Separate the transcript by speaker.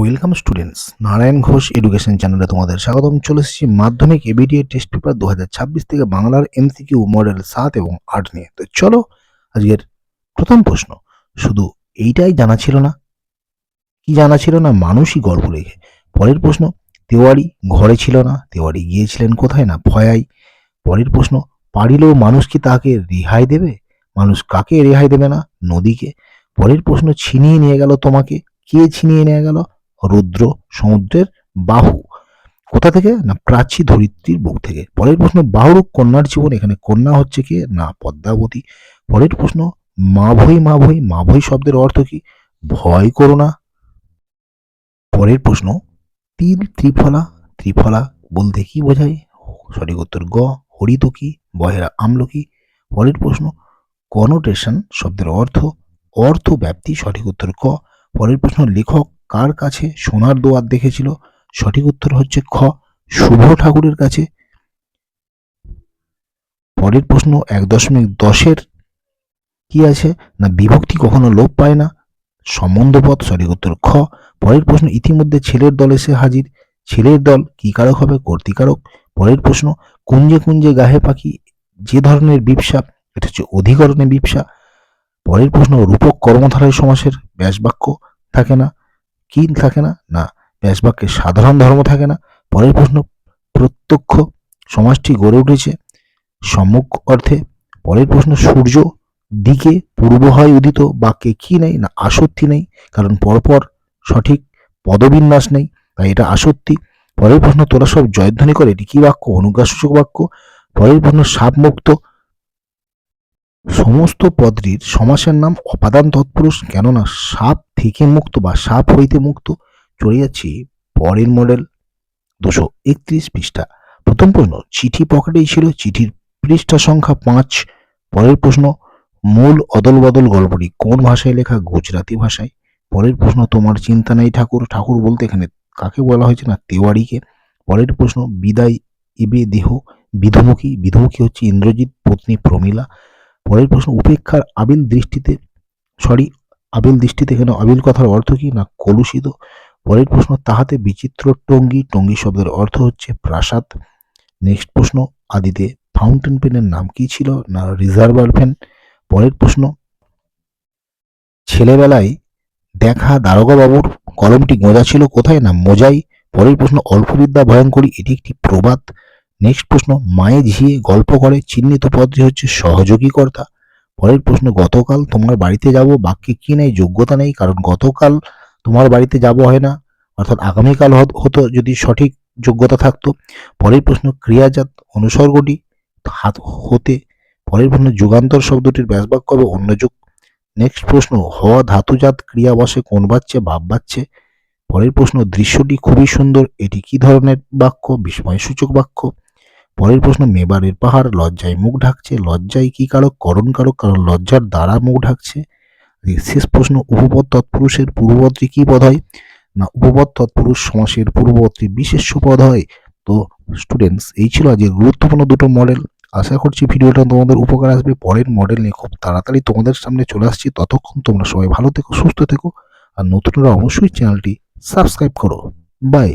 Speaker 1: Welcome students Narayan Ghosh education চ্যানেলে তোমাদের স্বাগতম। চলে এসেছি মাধ্যমিক এবিডিএ টেস্ট পেপার দু হাজার ছাব্বিশ থেকে বাংলার এমসিকিউ মডেল সাত এবং আট নিয়ে। তো চলো, আজকের প্রথম প্রশ্ন। শুধু এইটাই জানা ছিল না? কি জানা ছিল না? মানুষই গর্ব রেখে। পরের প্রশ্ন, তেওয়ারি ঘরে ছিল না? তেওয়ারি গিয়েছিলেন কোথায় না? ভয়াই। পরের প্রশ্ন, পারিলেও মানুষ কি তাকে রেহাই দেবে? মানুষ কাকে রেহাই দেবে না? নদীকে। পরের প্রশ্ন, ছিনিয়ে নিয়ে গেল তোমাকে? কে ছিনিয়ে নিয়ে গেল? রুদ্র সমুদ্রের বাহু। কোথা থেকে? না প্রাচী ধরিত্রীর বুক থেকে। পরের প্রশ্ন, বাহুরূপ কন্যার জীবন এখানে কন্যা হচ্ছে কি? না, পদ্মাবতী। পরের প্রশ্ন মা ভই মা ভই মা ভই শব্দের অর্থ কি? ভয় করো না। পরের প্রশ্ন, তিল, ত্রিফলা ত্রিফলা বলতে কি বোঝায়? সঠিক উত্তর, গ, হরিতকি, বহেরা আমলকি। পরের প্রশ্ন, কনোটেশন শব্দের অর্থ অর্থ ব্যাপ্তি সঠিক উত্তর, ক। পরের প্রশ্ন, লেখক কার কাছে সোনার দোয়ার দেখেছিল? সঠিক উত্তর হচ্ছে খ, শুভ ঠাকুরের কাছে। পরের প্রশ্ন, এক দশমিক দশের কি আছে? না বিভক্তি কখনো লোপ পায় না? সম্বন্ধপদ সঠিক উত্তর খ। পরের প্রশ্ন, ইতিমধ্যে ছেলের দল এসে হাজির। ছেলের দল কি কারক হবে? কর্তিকারক পরের প্রশ্ন, কুঞ্জে কুঞ্জে গাহে পাখি, যে ধরনের বিপসা, এটা হচ্ছে অধিকরণে বিপসা। পরের প্রশ্ন, রূপক কর্মধারায় সমাসের ব্যাসবাক্য থাকে না। কি থাকে না? না ব্যাসবাক্যের সাধারণ ধর্ম থাকে না। পরের প্রশ্ন, প্রত্যক্ষ সমাজটি গড়ে উঠেছে সম্মুখ অর্থে। পরের প্রশ্ন, সূর্য দিকে পূর্ব হয় উদিত, বাক্যে কি নেই? না আসত্তি নেই, কারণ পরপর সঠিক পদবিন্যাস নেই, তাই এটা আসত্তি পরের প্রশ্ন, তোরা সব জয়ধ্বনি করে, এটি কি বাক্য? অনুজ্ঞাসূচক বাক্য। পরের প্রশ্ন, সাপমুক্ত সমস্ত পদটির সমাসের নাম অপাদান তৎপুরুষ কেননা সাপ থেকে মুক্ত বা সাপ হইতে মুক্ত চলে যাচ্ছি পরের মডেল দুশো একত্রিশ পৃষ্ঠা। প্রথম প্রশ্ন, চিঠি পকেটেই ছিল? চিঠির পৃষ্ঠা সংখ্যা পাঁচ। পরের প্রশ্ন, মূল অদল বদল গল্পটি কোন ভাষায় লেখা? গুজরাতি ভাষায়। পরের প্রশ্ন, তোমার চিন্তা নেই ঠাকুর। ঠাকুর বলতে এখানে কাকে বলা হয়েছে না? তেওয়ারিকে। পরের প্রশ্ন, বিদায় ইবে দেহ? বিধুমুখী? বিধুমুখী হচ্ছে ইন্দ্রজিৎ, পত্নী প্রমীলা। পরের প্রশ্ন, উপেক্ষার আবিল দৃষ্টিতে সরি আবিল দৃষ্টিতে এখানে আবিল কথার অর্থ কি না কলুষিত? পরের প্রশ্ন, তাহাতে বিচিত্র টঙ্গি টঙ্গি শব্দের অর্থ হচ্ছে প্রাসাদ। নেক্সট প্রশ্ন, আদিতে ফাউন্টেন পেনের নাম কি ছিল না রিজার্ভার পেন পরের প্রশ্ন, ছেলেবেলায় দেখা দারোগা বাবুর কলমটি গোঁজা ছিল কোথায় না মোজাই? পরের প্রশ্ন, অল্পবিদ্যা ভয়ঙ্করী, এটি একটি প্রবাদ। নেক্সট প্রশ্ন, মায়ে ঝিয়ে গল্প করে, চিহ্নিত পদটি হচ্ছে সহযোগী কর্তা পরের প্রশ্ন, গতকাল তোমার বাড়িতে যাব, বাক্যে কি নেই, যোগ্যতা নেই, কারণ গতকাল তোমার বাড়িতে যাব হয় না। অর্থাৎ আগামীকাল হত- যদি সঠিক যোগ্যতা থাকতো। পরের প্রশ্ন, ক্রিয়াজাত অনুসর্গটি হাত, হতে। পরের প্রশ্ন, যুগান্তর শব্দটির ব্যাসবাক্য হবে অন্য যুগ নেক্সট প্রশ্ন, হ, ধাতুজাত ক্রিয়া বসে কোন বাচ্চে ভাব বাচ্চে? পরের প্রশ্ন, দৃশ্যটি খুবই সুন্দর, এটি কি ধরনের বাক্য? বিস্ময়সূচক বাক্য। পরের প্রশ্ন, মেবারের পাহাড়, লজ্জায় মুখ ঢাকছে, লজ্জায় কি কারক করণ কারক কারণ লজ্জার দ্বারা মুখ ঢাকছে? শেষ প্রশ্ন, উপপদ তৎপুরুষের পূর্ববর্তী কি পদ হয়? না, উপপদ তৎপুরুষ সমাসের পূর্ববর্তী বিশেষ্য পদ হয়। তো স্টুডেন্টস এই ছিল আজকে গুরুত্বপূর্ণ দুটো মডেল আশা করছি ভিডিওটা তোমাদের উপকার আসবে। পরের মডেল নিয়ে খুব তাড়াতাড়ি তোমাদের সামনে চলে আসছি। ততক্ষণ তোমরা সবাই ভালো থেকো, সুস্থ থেকো। আর নতুনরা অবশ্যই চ্যানেলটি সাবস্ক্রাইব করো। বাই